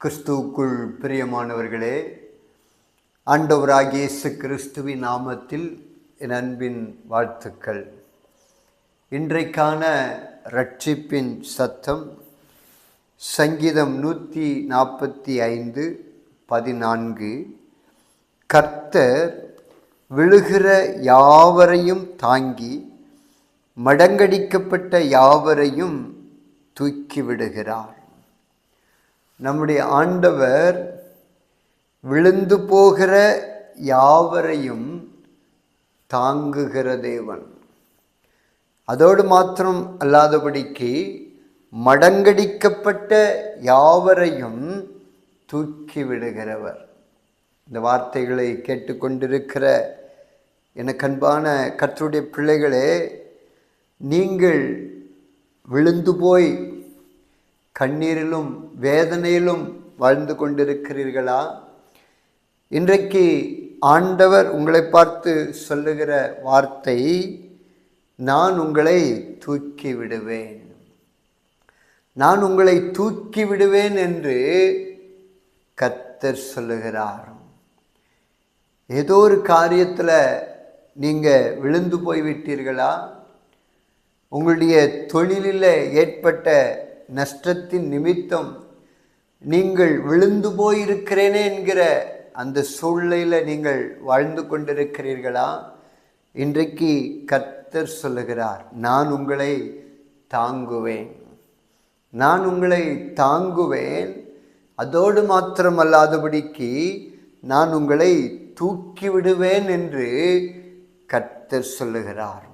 கிறிஸ்துவுக்குள் பிரியமானவர்களே ஆண்டவராகிய இயேசு கிறிஸ்துவின் நாமத்தில் என் அன்பின் வாழ்த்துக்கள். இன்றைக்கான ரட்சிப்பின் சத்தம் சங்கீதம் நூற்றி நாற்பத்தி ஐந்து பதினான்கு. கர்த்தர் விழுகிற யாவரையும் தாங்கி மடங்கடிக்கப்பட்ட யாவரையும் தூக்கி விடுகிறார். நம்முடைய ஆண்டவர் விழுந்து போகிற யாவரையும் தாங்குகிற தேவன். அதோடு மாத்திரம் அல்லாதபடிக்கு மடங்கடிக்கப்பட்ட யாவரையும் தூக்கி விடுகிறவர். இந்த வார்த்தைகளை கேட்டுக்கொண்டிருக்கிற எனக்கு அன்பான கற்றுடைய பிள்ளைகளே நீங்கள் விழுந்து போய் கண்ணீரிலும் வேதனையிலும் வாழ்ந்து கொண்டிருக்கிறீர்களா? இன்றைக்கு ஆண்டவர் உங்களை பார்த்து சொல்லுகிற வார்த்தை நான் உங்களை தூக்கி விடுவேன். நான் உங்களை தூக்கி விடுவேன் என்று கத்தர் சொல்லுகிறார். ஏதோ ஒரு காரியத்தில் நீங்கள் விழுந்து போய்விட்டீர்களா? உங்களுடைய தொழிலில் ஏற்பட்ட நஷ்டத்தின் நிமித்தம் நீங்கள் விழுந்து போயிருக்கிறேனே என்கிற அந்த சூழ்நிலையில் நீங்கள் வாழ்ந்து கொண்டிருக்கிறீர்களா? இன்றைக்கு கர்த்தர் சொல்லுகிறார் நான் உங்களை தாங்குவேன். நான் உங்களை தாங்குவேன். அதோடு மாத்திரமல்லாதபடிக்கு நான் உங்களை தூக்கி விடுவேன் என்று கர்த்தர் சொல்லுகிறார்.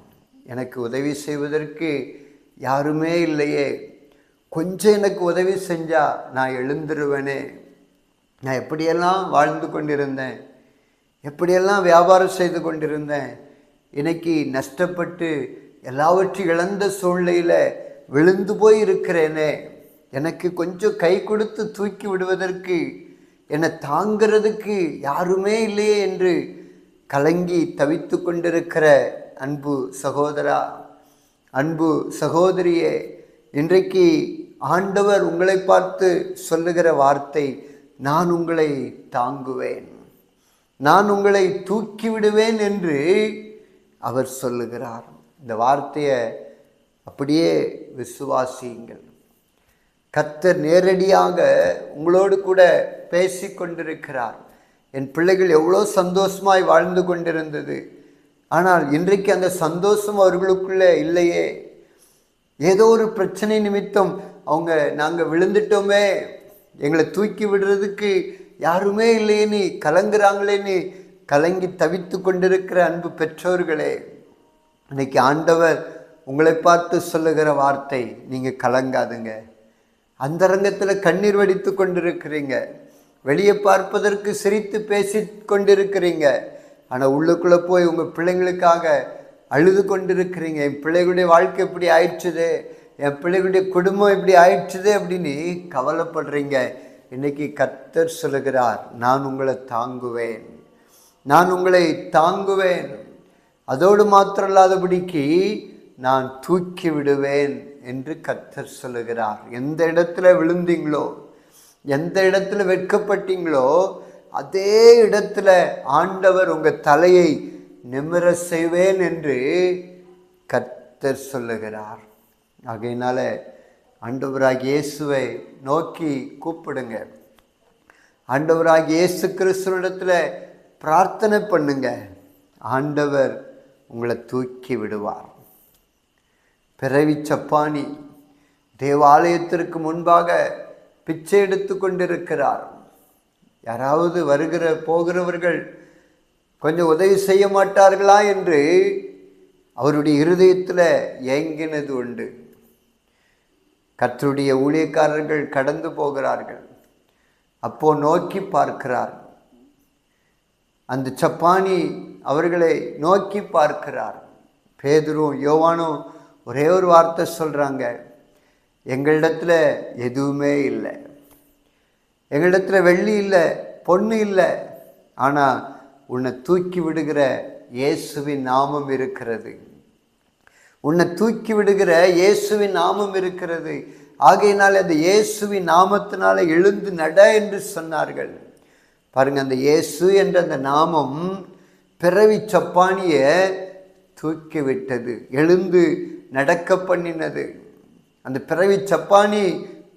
எனக்கு உதவி செய்வதற்கு யாருமே இல்லையே. கொஞ்சம் எனக்கு உதவி செஞ்சால் நான் எழுந்துருவேனே. நான் எப்படியெல்லாம் வாழ்ந்து கொண்டிருந்தேன் எப்படியெல்லாம் வியாபாரம் செய்து கொண்டிருந்தேன் இன்னைக்கு நஷ்டப்பட்டு எல்லாவற்றையும் இழந்த சூழ்நிலையில் விழுந்து போய் இருக்கிறேனே எனக்கு கொஞ்சம் கை கொடுத்து தூக்கி விடுவதற்கு என்னை தாங்கிறதுக்கு யாருமே இல்லையே என்று கலங்கி தவித்து கொண்டிருக்கிற அன்பு சகோதரா அன்பு சகோதரியே இன்றைக்கு ஆண்டவர் உங்களை பார்த்து சொல்லுகிற வார்த்தை நான் உங்களை தாங்குவேன். நான் உங்களை தூக்கி விடுவேன் என்று அவர் சொல்லுகிறார். இந்த வார்த்தையை அப்படியே விசுவாசியுங்கள். கத்தர் நேரடியாக உங்களோடு கூட பேசி கொண்டிருக்கிறார். என் பிள்ளைகள் எவ்வளோ சந்தோஷமாய் வாழ்ந்து கொண்டிருந்தது. ஆனால் இன்றைக்கு அந்த சந்தோஷம் அவர்களுக்குள்ளே இல்லையே. ஏதோ ஒரு பிரச்சனை நிமித்தம் அவங்க நாங்கள் விழுந்துட்டோமே எங்களை தூக்கி விடுறதுக்கு யாருமே இல்லையேன்னு கலங்குறாங்களேன்னு கலங்கி தவித்து கொண்டிருக்கிற அன்பு பெற்றோர்களே. இன்னைக்கு ஆண்டவர் உங்களை பார்த்து சொல்லுகிற வார்த்தை நீங்கள் கலங்காதுங்க. அந்த ரங்கத்தில் கண்ணீர் வடித்து கொண்டிருக்கிறீங்க. வெளியே பார்ப்பதற்கு சிரித்து பேசி கொண்டிருக்கிறீங்க. ஆனால் உள்ளுக்குள்ளே போய் உங்கள் பிள்ளைங்களுக்காக அழுது கொண்டிருக்கிறீங்க. என் பிள்ளைகளுடைய வாழ்க்கை இப்படி ஆயிடுச்சுது? என் பிள்ளைகளுடைய குடும்பம் இப்படி ஆயிடுச்சுது அப்படின்னு கவலைப்படுறீங்க. இன்னைக்கு கத்தர் சொல்லுகிறார் நான் உங்களை தாங்குவேன். நான் உங்களை தாங்குவேன். அதோடு மாத்திரம் இல்லாதபடிக்கு நான் தூக்கி விடுவேன் என்று கத்தர் சொல்லுகிறார். எந்த இடத்துல விழுந்தீங்களோ எந்த இடத்துல வெட்கப்பட்டீங்களோ அதே இடத்துல ஆண்டவர் உங்கள் தலையை நிமிர செய்வேன் என்று கத்தர் சொல்லுகிறார். ஆகையினால அண்டவராக இயேசுவை நோக்கி கூப்பிடுங்க. ஆண்டவராக இயேசு கிறிஸ்துவனிடத்தில் பிரார்த்தனை பண்ணுங்க. ஆண்டவர் உங்களை தூக்கி விடுவார். பிறவி சப்பானி தேவாலயத்திற்கு முன்பாக பிச்சை எடுத்து கொண்டிருக்கிறார். யாராவது வருகிற போகிறவர்கள் கொஞ்சம் உதவி செய்ய மாட்டார்களா என்று அவருடைய இருதயத்தில் ஏங்கினது உண்டு. கத்தருடைய ஊழியக்காரர்கள் கடந்து போகிறார்கள். அப்போ நோக்கி பார்க்கிறார். அந்த சப்பானி அவர்களை நோக்கி பார்க்கிறார். பேதுரும் யோவானும் ஒரே ஒரு வார்த்தை சொல்கிறாங்க எங்களிடத்தில் எதுவுமே இல்லை. எங்களிடத்துல வெள்ளி இல்லை பொண்ணு இல்லை. ஆனால் உன்னை தூக்கி விடுகிற இயேசுவின் நாமம் இருக்கிறது. உன்னை தூக்கி விடுகிற இயேசுவின் நாமம் இருக்கிறது. ஆகையினால் அந்த இயேசுவின் நாமத்தினால எழுந்து நட என்று சொன்னார்கள். பாருங்க அந்த இயேசு என்ற அந்த நாமம் பிறவி சப்பானியை தூக்கி விட்டது எழுந்து நடக்க பண்ணினது. அந்த பிறவி சப்பானி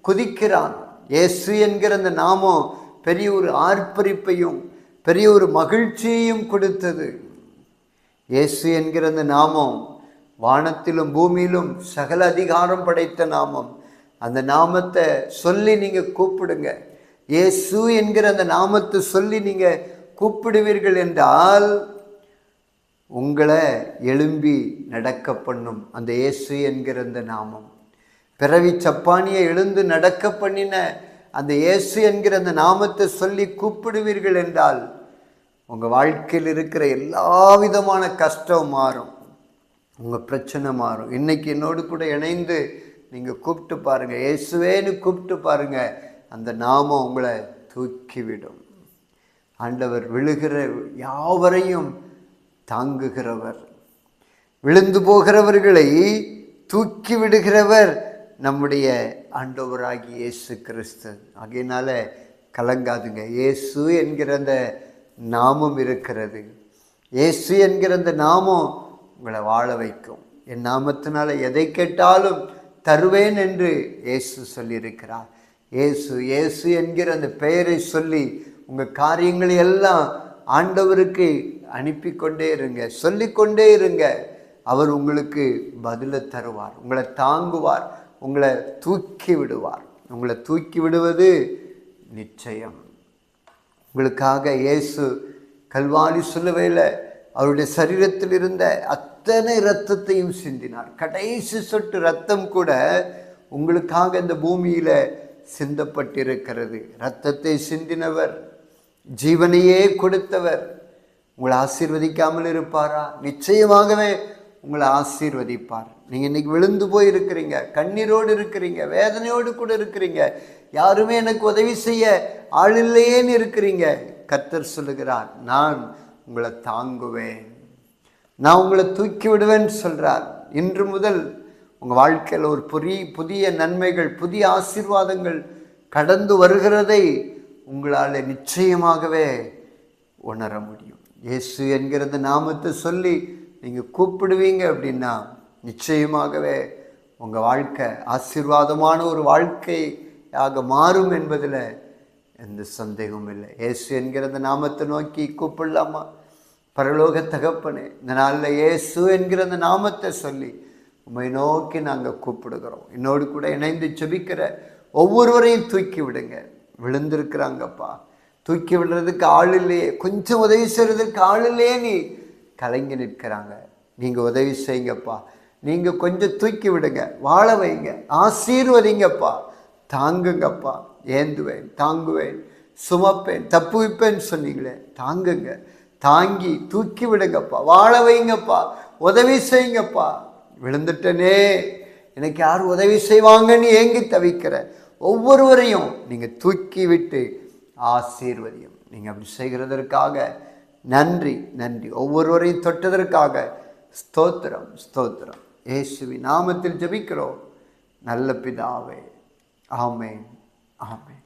குதிக்கிறான். இயேசு என்கிற அந்த நாமம் பெரிய ஒரு ஆர்ப்பரிப்பையும் பெரிய ஒரு மகிழ்ச்சியையும் கொடுத்தது. இயேசு என்கிற அந்த நாமம் வானத்திலும் பூமியிலும் சகல அதிகாரம் படைத்த நாமம். அந்த நாமத்தை சொல்லி நீங்கள் கூப்பிடுங்க. இயேசு என்கிற அந்த நாமத்தை சொல்லி நீங்கள் கூப்பிடுவீர்கள் என்றால் உங்களை எழும்பி நடக்க பண்ணும் அந்த இயேசு என்கிற அந்த நாமம். பிறவி சப்பானியை எழுந்து நடக்க பண்ணின அந்த இயேசு என்கிற அந்த நாமத்தை சொல்லி கூப்பிடுவீர்கள் என்றால் உங்கள் வாழ்க்கையில் இருக்கிற எல்லா விதமான கஷ்டம் மாறும். உங்கள் பிரச்சனை மாறும். இன்றைக்கி என்னோடு கூட இணைந்து நீங்கள் கூப்பிட்டு பாருங்கள் இயேசுவேன்னு கூப்பிட்டு பாருங்கள் அந்த நாமம் உங்களை தூக்கிவிடும். ஆண்டவர் விழுகிற யாவரையும் தாங்குகிறவர். விழுந்து போகிறவர்களை தூக்கி விடுகிறவர் நம்முடைய ஆண்டவராகி இயேசு கிறிஸ்து. ஆகையினால கலங்காதுங்க. இயேசு என்கிற அந்த நாமம் இருக்கிறது. இயேசு என்கிற அந்த நாமம் உங்களை வாழ வைக்கும். என் நாமத்தினால எதை கேட்டாலும் தருவேன் என்று இயேசு சொல்லியிருக்கிறார். இயேசு இயேசு என்கிற அந்த பெயரை சொல்லி உங்கள் காரியங்களை எல்லாம் ஆண்டவருக்கு அனுப்பி கொண்டே இருங்க சொல்லிக்கொண்டே இருங்க. அவர் உங்களுக்கு பதிலை தருவார் உங்களை தாங்குவார் உங்களை தூக்கி விடுவார். உங்களை தூக்கி விடுவது நிச்சயம். உங்களுக்காக இயேசு கல்வாரி சொல்லுவையில் அவருடைய சரீரத்தில் இருந்த அத்தனை இரத்தத்தையும் சிந்தினார். கடைசி சொட்டு ரத்தம் கூட உங்களுக்காக இந்த பூமியில் சிந்தப்பட்டிருக்கிறது. இரத்தத்தை சிந்தினவர் ஜீவனையே கொடுத்தவர். உங்களை ஆசீர்வதிக்காமல் இருப்பாரா? நிச்சயமாகவே உங்களை ஆசீர்வதிப்பார். நீங்கள் இன்னைக்கு விழுந்து போய் இருக்கிறீங்க கண்ணீரோடு இருக்கிறீங்க வேதனையோடு கூட இருக்கிறீங்க. யாருமே எனக்கு உதவி செய்ய ஆள் இல்லையேன்னு இருக்கிறீங்க. கத்தர் சொல்லுகிறார் நான் உங்களை தாங்குவேன். நான் உங்களை தூக்கி விடுவேன்னு சொல்கிறார் இன்று முதல் உங்கள் வாழ்க்கையில் ஒரு புரிய புதிய நன்மைகள் புதிய ஆசீர்வாதங்கள் கடந்து வருகிறதை உங்களால் நிச்சயமாகவே உணர முடியும். இயேசு என்கிறத நாமத்தை சொல்லி நீங்கள் கூப்பிடுவீங்க அப்படின்னா நிச்சயமாகவே உங்கள் வாழ்க்கை ஆசீர்வாதமான ஒரு வாழ்க்கையாக மாறும் என்பதில் எந்த சந்தேகமும் இல்லை. இயேசு என்கிற அந்த நாமத்தை நோக்கி கூப்பிடலாமா? பரலோக தகப்பனே இந்த நாளில் இயேசு என்கிற அந்த நாமத்தை சொல்லி உம்மை நோக்கி நாங்கள் கூப்பிடுகிறோம். என்னோடு கூட இணைந்து செபிக்கிற ஒவ்வொருவரையும் தூக்கி விடுங்க. விழுந்திருக்கிறாங்கப்பா. தூக்கி விடுறதுக்கு ஆள் இல்லையே. கொஞ்சம் உதவி செய்கிறதுக்கு ஆள் இல்லையே நீ. கலங்கி நிற்கிறாங்க. நீங்கள் உதவி செய்யுங்கப்பா. நீங்கள் கொஞ்சம் தூக்கி விடுங்க. வாழ வைங்க. ஆசீர்வதிங்கப்பா. தாங்குங்கப்பா. ஏந்துவேன் தாங்குவேன் சுமப்பேன் தப்புவிப்பேன்னு சொன்னீங்களே தாங்குங்க. தாங்கி தூக்கி விடுங்கப்பா. வாழ வைங்கப்பா. உதவி செய்யுங்கப்பா. விழுந்துட்டனே. எனக்கு யார் உதவி செய்வாங்கன்னு ஏங்கி தவிக்கிற ஒவ்வொருவரையும் நீங்கள் தூக்கி விட்டு ஆசீர்வதியும். நீங்கள் அப்படி செய்கிறதற்காக நன்றி நன்றி. ஒவ்வொருவரையும் தொட்டதற்காக ஸ்தோத்திரம் ஸ்தோத்திரம். ஏசுவி நாமத்தில் ஜபிக்கிறோம். நல்ல பிதாவே. ஆமேன். ஆமென்